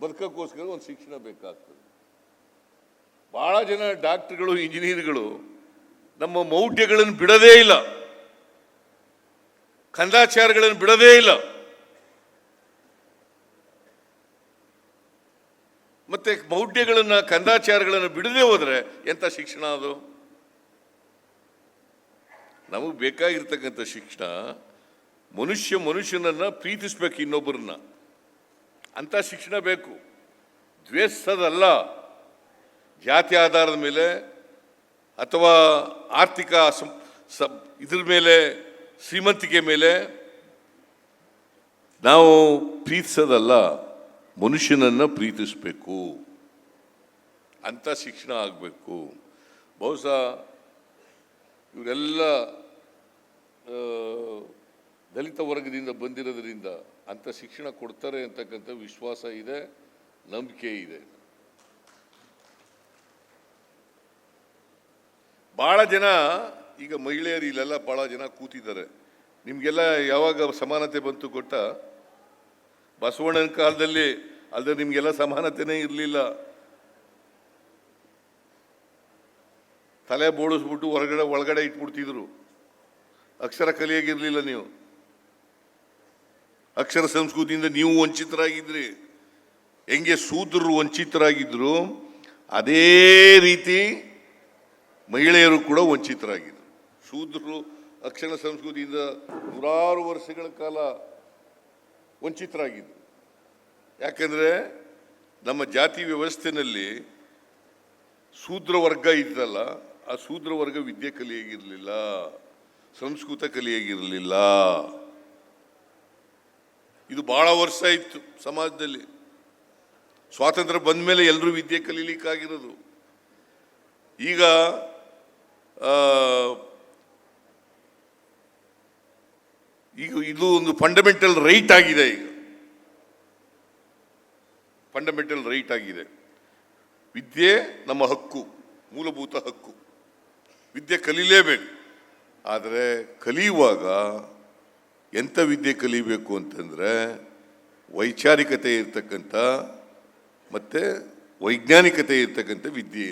ಬದುಕಕ್ಕೋಸ್ಕರ ಒಂದು ಶಿಕ್ಷಣ ಬೇಕಾಗ್ತದೆ. ಭಾಳ ಜನ ಡಾಕ್ಟರ್ಗಳು, ಇಂಜಿನಿಯರ್ಗಳು ನಮ್ಮ ಮೌಢ್ಯಗಳನ್ನು ಬಿಡದೇ ಇಲ್ಲ. ಕಂದಾಚಾರಗಳನ್ನು ಬಿಡದೇ ಇಲ್ಲ. ಮತ್ತೆ ಮೌಢ್ಯಗಳನ್ನು, ಕಂದಾಚಾರಗಳನ್ನು ಬಿಡದೆ ಹೋದರೆ ಎಂತ ಶಿಕ್ಷಣ ಅದು? ನಮಗೆ ಬೇಕಾಗಿರ್ತಕ್ಕಂಥ ಶಿಕ್ಷಣ ಮನುಷ್ಯ ಮನುಷ್ಯನನ್ನ ಪ್ರೀತಿಸ್ಬೇಕು ಇನ್ನೊಬ್ಬರನ್ನ. ಅಂತ ಶಿಕ್ಷಣ ಬೇಕು. ದ್ವೇಷದಲ್ಲ. ಜಾತಿ ಆಧಾರದ ಮೇಲೆ ಅಥವಾ ಆರ್ಥಿಕ ಇದ್ರ ಮೇಲೆ, ಶ್ರೀಮಂತಿಕೆ ಮೇಲೆ ನಾವು ಪ್ರೀತಿಸೋದಲ್ಲ. ಮನುಷ್ಯನನ್ನು ಪ್ರೀತಿಸಬೇಕು. ಅಂಥ ಶಿಕ್ಷಣ ಆಗಬೇಕು. ಬಹುಶಃ ಇವರೆಲ್ಲ ದಲಿತ ವರ್ಗದಿಂದ ಬಂದಿರೋದ್ರಿಂದ ಅಂಥ ಶಿಕ್ಷಣ ಕೊಡ್ತಾರೆ ಅಂತಕ್ಕಂಥ ವಿಶ್ವಾಸ ಇದೆ, ನಂಬಿಕೆ ಇದೆ. ಭಾಳ ಜನ ಈಗ ಮಹಿಳೆಯರು ಇಲ್ಲೆಲ್ಲ ಭಾಳ ಜನ ಕೂತಿದ್ದಾರೆ. ನಿಮಗೆಲ್ಲ ಯಾವಾಗ ಸಮಾನತೆ ಬಂತು ಕೊಟ್ಟ ಬಸವಣ್ಣನ ಕಾಲದಲ್ಲಿ ಅಲ್ಲದೆ ನಿಮಗೆಲ್ಲ ಸಮಾನತೆನೇ ಇರಲಿಲ್ಲ. ತಲೆ ಬೋಳಿಸ್ಬಿಟ್ಟು ಹೊರಗಡೆ, ಒಳಗಡೆ ಇಟ್ಬಿಡ್ತಿದ್ರು. ಅಕ್ಷರ ಕಲಿಯಾಗಿರಲಿಲ್ಲ ನೀವು. ಅಕ್ಷರ ಸಂಸ್ಕೃತಿಯಿಂದ ನೀವು ವಂಚಿತರಾಗಿದ್ರಿ. ಹೆಂಗೆ ಸೂತ್ರರು ವಂಚಿತರಾಗಿದ್ರು, ಅದೇ ರೀತಿ ಮಹಿಳೆಯರು ಕೂಡ ವಂಚಿತರಾಗಿದ್ದರು ಶೂದ್ರರು ಅಕ್ಷರ ಸಂಸ್ಕೃತಿಯಿಂದ ನೂರಾರು ವರ್ಷಗಳ ಕಾಲ ವಂಚಿತರಾಗಿದ್ದರು ಯಾಕಂದರೆ ನಮ್ಮ ಜಾತಿ ವ್ಯವಸ್ಥೆಯಲ್ಲಿ ಶೂದ್ರ ವರ್ಗ ಇದ್ದಲ್ಲ, ಆ ಶೂದ್ರ ವರ್ಗ ವಿದ್ಯೆ ಕಲಿಯಾಗಿರಲಿಲ್ಲ ಸಂಸ್ಕೃತ ಕಲಿಯಾಗಿರಲಿಲ್ಲ ಇದು ಬಹಳ ವರ್ಷ ಇತ್ತು ಸಮಾಜದಲ್ಲಿ. ಸ್ವಾತಂತ್ರ್ಯ ಬಂದ ಮೇಲೆ ಎಲ್ಲರೂ ವಿದ್ಯೆ ಕಲೀಲಿಕ್ಕಾಗಿರೋದು. ಈಗ ಈಗ ಇದು ಒಂದು ಫಂಡಮೆಂಟಲ್ ರೈಟ್ ಆಗಿದೆ ಈಗ. ಫಂಡಮೆಂಟಲ್ ರೈಟ್ ಆಗಿದೆ. ವಿದ್ಯೆ ನಮ್ಮ ಹಕ್ಕು, ಮೂಲಭೂತ ಹಕ್ಕು. ವಿದ್ಯೆ ಕಲೀಲೇಬೇಕು. ಆದರೆ ಕಲಿಯುವಾಗ ಎಂಥ ವಿದ್ಯೆ ಕಲಿಬೇಕು ಅಂತಂದರೆ ವೈಚಾರಿಕತೆ ಇರ್ತಕ್ಕಂಥ ಮತ್ತು ವೈಜ್ಞಾನಿಕತೆ ಇರ್ತಕ್ಕಂಥ ವಿದ್ಯೆ